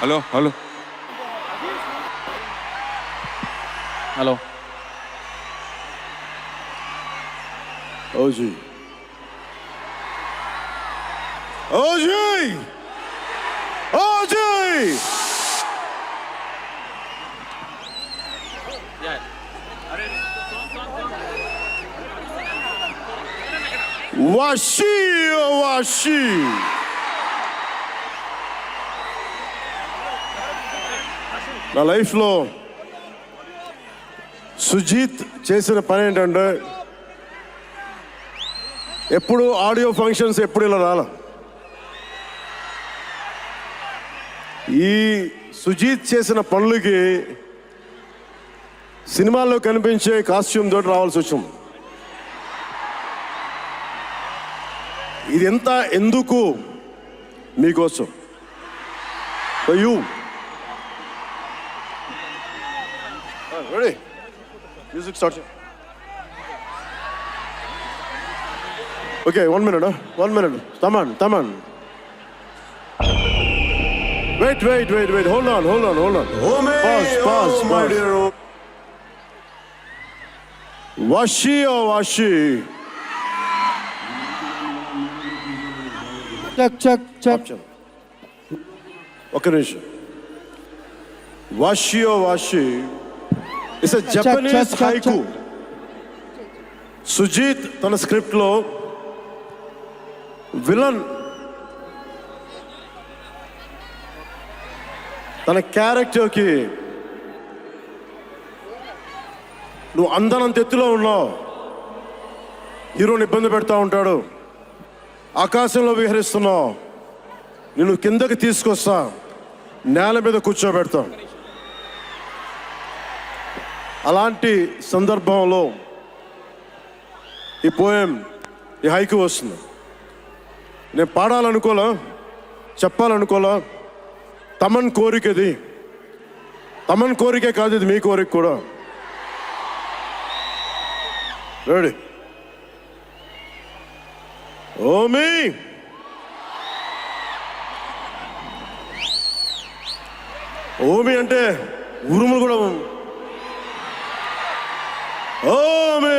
Hello hello hello OG OG OG Washi oh, నా లైఫ్లో సుజీత్ చేసిన పని ఏంటంటే ఎప్పుడు ఆడియో ఫంక్షన్స్ ఎప్పుడు ఇలా రాల. ఈ సుజీత్ చేసిన పనులకి సినిమాల్లో కనిపించే కాస్ట్యూమ్ తోటి రావాల్సి వచ్చింది. ఇది ఎంత ఎందుకు మీకోసం you ready music start Okay, one minute, huh? One minute. Taman, Taman. Wait, wait, wait, wait. Hold on, hold on, hold on. Pause, pause, pause. Washi or Washi? Check check check ఒక నిమిషం. Washi oh Washi it's a Japanese haiku Sujeeth తన స్క్రిప్ట్లో villain తన క్యారెక్టర్కి నువ్వు అందనంత ఎత్తులో ఉన్నావు. హీరోని ఇబ్బంది పెడతా ఉంటాడు. ఆకాశంలో విహరిస్తున్నావు. నిన్ను కిందకి తీసుకొస్తా. నేల మీద కూర్చోబెడతా. అలాంటి సందర్భంలో ఈ పోయం ఈ హైకు వస్తుంది. నేను పాడాలనుకోలా? చెప్పాలనుకోలా? తమన్ కోరికది. తమన్ కోరికే కాదు ఇది మీ కోరిక కూడా. రెడీ ఓమి ఓమి అంటే ఉరుములు కూడా ఓమి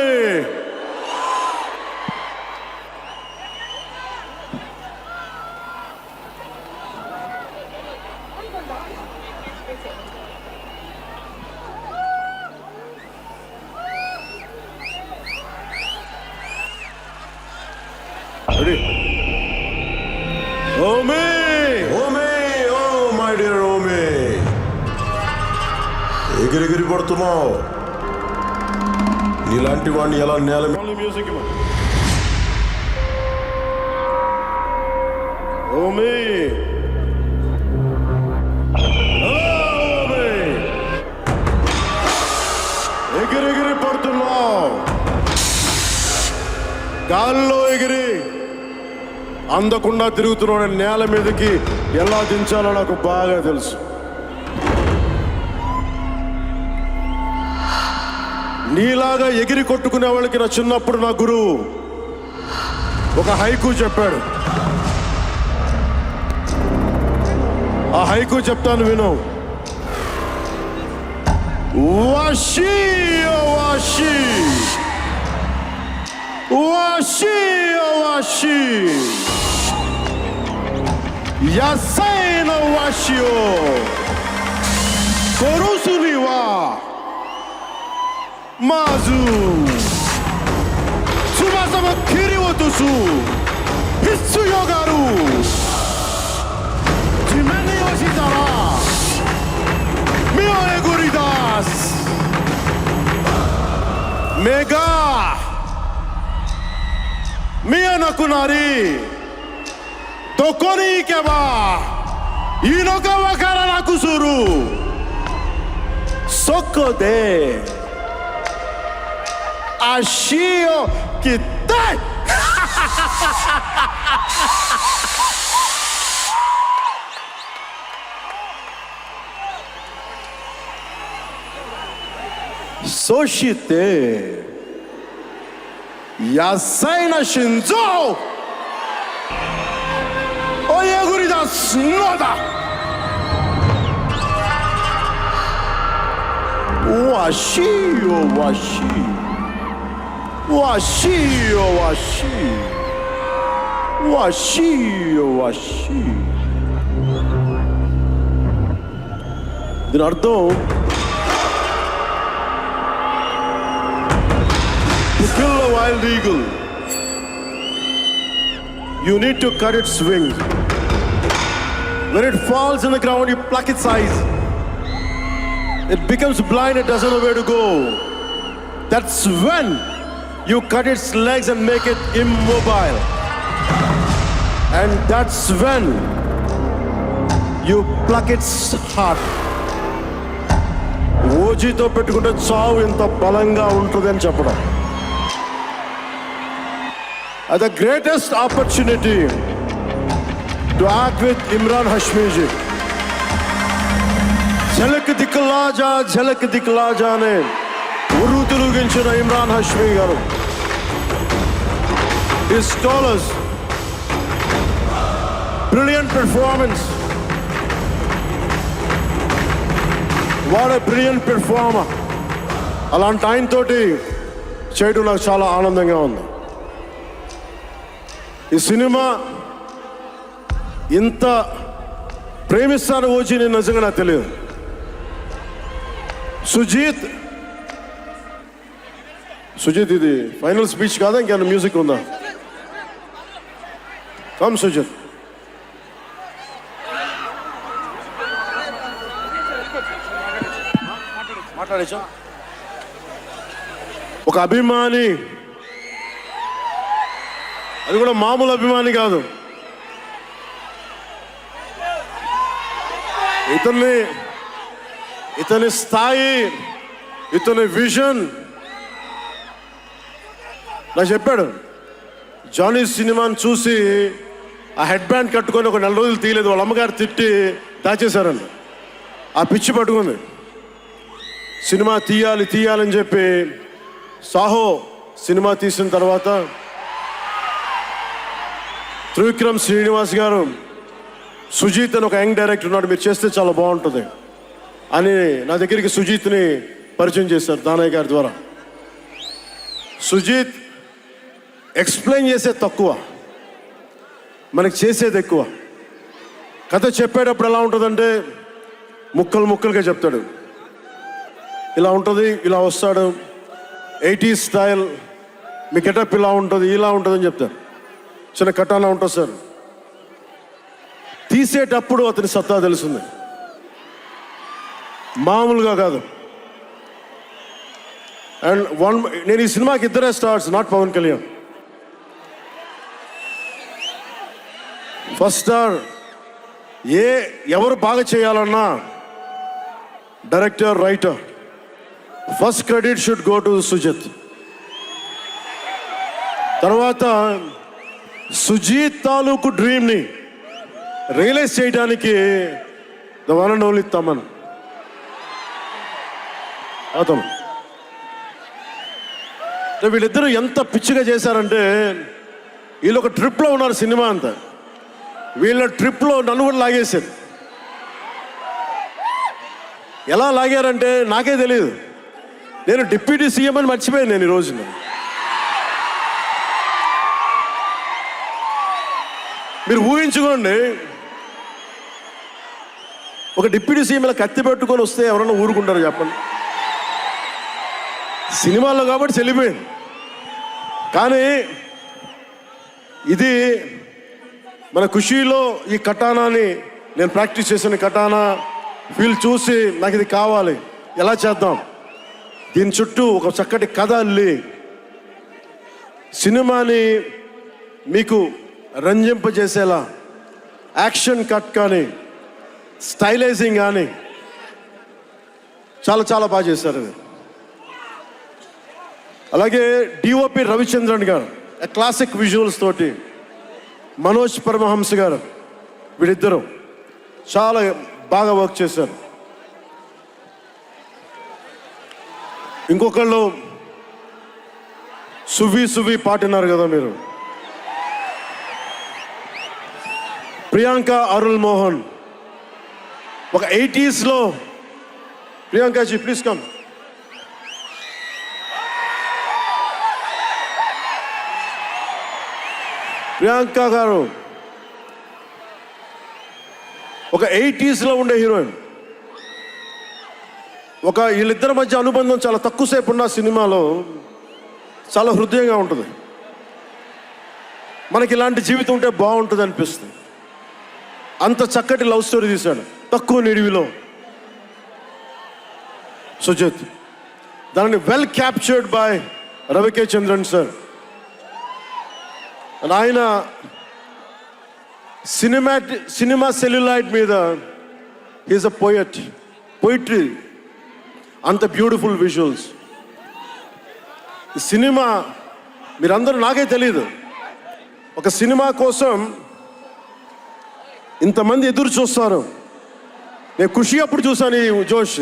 Ready? ఓమే ఓమే ఓ మై డియర్ ఓమే ఎగిరెగిరి పడుతున్నావు. నీలాంటి వాడిని ఎలా నేల మ్యూజిక్ ఓమే ఓమే ఎగిరెగిరి పడుతున్నావు. గాల్లో ఎగిరి. అందకుండా తిరుగుతున్న నేల మీదకి ఎలా దించాలో నాకు బాగా తెలుసు. నీలాగా ఎగిరి కొట్టుకునే వాళ్ళకి నా చిన్నప్పుడు నా గురువు ఒక హైకు చెప్పాడు. ఆ హైకు చెప్తాను విను. Vashi Vashi. Vashi Vashi. 野生のわしを。殺すにはまず翼を切り落とす必要がある。地面に落ちたら身をえぐり出す。目が見えなくなりどこに行けばいいのかわからなくする。そこで足を切ったい。Soshite. Yasaina Shinzo. Oyegurida Snoda. Washi, oh washi. Washi, oh washi. Washi, oh washi. దీని అర్థం To kill a wild eagle, you need to cut its wings. When it falls in the ground, you pluck its eyes. It becomes blind, it doesn't know where to go. That's when you cut its legs and make it immobile. And that's when you pluck its heart. ఓజీతో పెట్టుకుంటే చావు ఇంత బలంగా ఉంటుందని చెప్పడం ఉంటుంది అని చెప్పడం the greatest opportunity to act with Emraan Hashmiji Jhalak Dikhlaja Jhalak Dikhlaja అనే ఉరు తిరిగించిన ఇమ్రాన్ హష్మి గారు. His stellar brilliant performance what brilliant performer అలాంటి ఆయన తోటి చేయడం నాకు చాలా ఆనందంగా ఉంది. ఈ సినిమా ఇంత ప్రేమిస్తాను వచ్చి నేను నిజంగా నాకు తెలియదు. సుజీత్ సుజిత్ ఇది ఫైనల్ స్పీచ్ కాదా? ఇంకేమైనా మ్యూజిక్ ఉందా? కమ్ సుజిత్. ఒక అభిమాని అది కూడా మామూలు అభిమాని కాదు. ఇతన్ని ఇతని స్థాయి ఇతని విజన్. నాకు చెప్పాడు జానీ సినిమాని చూసి ఆ హెడ్ బ్యాండ్ కట్టుకొని ఒక నెల రోజులు తీయలేదు వాళ్ళ అమ్మగారు తిట్టి దాచేశారండి ఆ పిచ్చి పట్టుకుంది. సినిమా తీయాలి తీయాలని చెప్పి సాహో సినిమా తీసిన తర్వాత త్రివిక్రమ్ శ్రీనివాస్ గారు సుజీత్ అని ఒక యంగ్ డైరెక్టర్ ఉన్నాడు మీరు చేస్తే చాలా బాగుంటుంది అని నా దగ్గరికి సుజీత్ని పరిచయం చేశారు దానయ్య గారి ద్వారా. సుజీత్ ఎక్స్ప్లెయిన్ చేసే తక్కువ మనకి చేసేది ఎక్కువ. కథ చెప్పేటప్పుడు ఎలా ఉంటుందంటే ముక్కలు ముక్కలుగా చెప్తాడు. ఇలా ఉంటుంది ఇలా వస్తాడు ఎయిటీ స్టైల్ మీ గెటప్ ఇలా ఉంటుంది ఇలా ఉంటుందని అని చెప్తారు. చిన్న కటానా ఉంటుంది సార్. తీసేటప్పుడు అతని సత్తా తెలుస్తుంది. మామూలుగా కాదు. అండ్ వన్ నేను ఈ సినిమాకి ఇద్దరే stars not Pawan Kalyan. First star ఏ ఎవరు బాగా చేయాలన్నా director writer. First credit should go to Sujith. తర్వాత సుజీత్ తాలూకు డ్రీమ్ని రియలైజ్ చేయడానికి the one and only Thaman. అతను వీళ్ళిద్దరూ ఎంత పిచ్చిగా చేశారంటే వీళ్ళు ఒక ట్రిప్లో ఉన్నారు సినిమా అంతా. వీళ్ళ ట్రిప్లో నన్ను కూడా లాగేశారు. ఎలా లాగారంటే నాకే తెలియదు నేను డిప్యూటీ సీఎం అని మర్చిపోయాను నేను ఈ రోజున. మీరు ఊహించుకోండి. ఒక డిప్యూటీ సీఎంల కత్తి పెట్టుకొని వస్తే ఎవరన్నా ఊరుకుంటారు చెప్పండి. సినిమాల్లో కాబట్టి చెల్లిపోయింది. కానీ ఇది మన ఖుషీలో ఈ కటానాని నేను ప్రాక్టీస్ చేసిన కటానా ఫీల్ చూసి నాకు ఇది కావాలి. ఎలా చేద్దాం? దీని చుట్టూ ఒక చక్కటి కథ అల్లి సినిమాని మీకు రంజింపజేసేలా యాక్షన్ కట్ కానీ స్టైలైజింగ్ కానీ చాలా చాలా బాగా చేశారు అది అలాగే డిఓపి రవిచంద్రన్ గారు క్లాసిక్ విజువల్స్ తోటి మనోజ్ పరమహంస గారు వీళ్ళిద్దరూ చాలా బాగా వర్క్ చేశారు. ఇంకొకళ్ళు సువి సువి పాటినారు కదా మీరు. ప్రియాంక అరుణ్ మోహన్. ఒక ఎయిటీస్లో ప్రియాంకాజీ ప్లీజ్ కమ్ ప్రియాంక గారు. ఒక ఎయిటీస్లో ఉండే హీరోయిన్. ఒక వీళ్ళిద్దరి మధ్య అనుబంధం చాలా తక్కువసేపు ఉన్న సినిమాలో చాలా హృదయంగా ఉంటుంది. మనకి ఇలాంటి జీవితం ఉంటే బాగుంటుంది అనిపిస్తుంది. అంత చక్కటి లవ్ స్టోరీ తీశాడు. తక్కువ నిడివిలో. సుజిత్ దానిని well captured by Ravi K Chandran sir ఆయన సినిమాటి సినిమా సెల్యులైట్ మీద హీస్ అ పోయట్ పోయిట్రీ అంత బ్యూటిఫుల్ విజువల్స్ సినిమా మీరందరూ నాకే తెలియదు ఒక సినిమా కోసం ఇంతమంది ఎదురు చూస్తారు. నేను ఖుషి అప్పుడు చూశాను ఈ జోష్.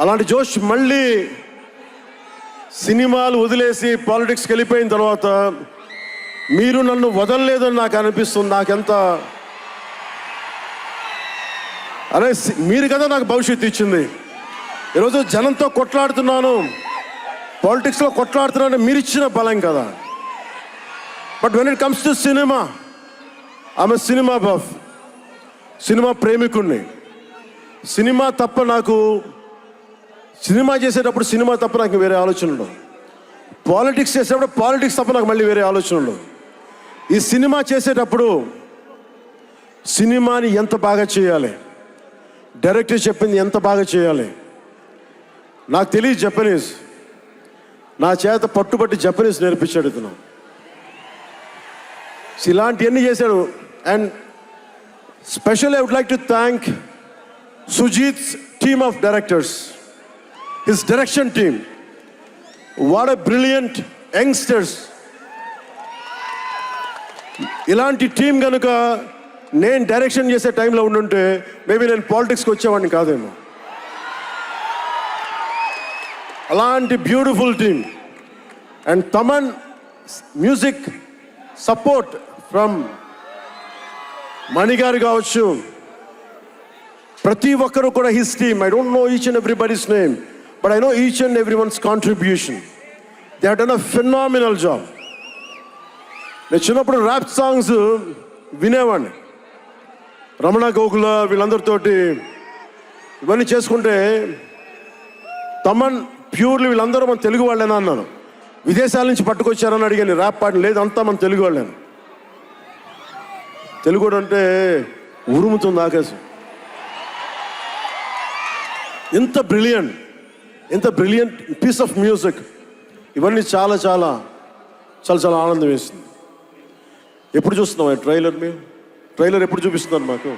అలాంటి జోష్ మళ్ళీ సినిమాలు వదిలేసి పాలిటిక్స్కి వెళ్ళిపోయిన తర్వాత మీరు నన్ను వదలలేదని నాకు అనిపిస్తుంది నాకెంత అరే మీరు కదా నాకు భవిష్యత్తు ఇచ్చింది. ఈరోజు జనంతో కొట్లాడుతున్నాను పాలిటిక్స్లో కొట్లాడుతున్నాను మీరు ఇచ్చిన బలం కదా. But when it comes to cinema ఆమె సినిమా బఫ్ సినిమా ప్రేమికుణ్ణి. సినిమా తప్ప నాకు సినిమా చేసేటప్పుడు సినిమా తప్ప నాకు వేరే ఆలోచన ఉండవు పాలిటిక్స్ చేసేటప్పుడు పాలిటిక్స్ తప్ప నాకు మళ్ళీ వేరే ఆలోచన ఉండవు ఈ సినిమా చేసేటప్పుడు సినిమాని ఎంత బాగా చేయాలి? డైరెక్టర్ చెప్పింది ఎంత బాగా చేయాలి? నాకు తెలియదు జపనీస్ నా చేత పట్టుబట్టి జపనీస్ నేర్పించాడు ఇతను. ఇలాంటివన్నీ చేశాడు? And special I would like to thank Sujeeth team of directors his direction team what a brilliant youngsters ఇలాంటి టీం కనుక నేను డైరెక్షన్ చేసే టైంలో ఉండుంటే మేబీ నేను పాలిటిక్స్కి వచ్చేవాడిని కాదేమో. అలాంటి beautiful team and Thaman music support from మణిగారు కావచ్చు. ప్రతి ఒక్కరు కూడా his team I don't know each and everybody's name but I know each and every one's contribution they హ్ డన్ అ ఫినామినల్ జాబ్ నేను చిన్నప్పుడు ర్యాప్ సాంగ్స్ వినేవాడిని. రమణ గోకుల వీళ్ళందరితోటి ఇవన్నీ చేసుకుంటే తమన్ ప్యూర్లీ వీళ్ళందరూ మన తెలుగు వాళ్ళేనా అన్నాను. విదేశాల నుంచి పట్టుకొచ్చారని అడిగాను ర్యాప్ పాట లేదు అంతా మన తెలుగు వాళ్ళేనా? తెలుగుడు అంటే ఉరుముతుంది ఆకాశం ఎంత బ్రిలియంట్ ఇంత బ్రిలియంట్ పీస్ ఆఫ్ మ్యూజిక్ ఇవన్నీ చాలా చాలా చాలా చాలా ఆనందం వేసింది. ఎప్పుడు చూస్తున్నాం ట్రైలర్ మేము ట్రైలర్ ఎప్పుడు చూపిస్తున్నారు మాకు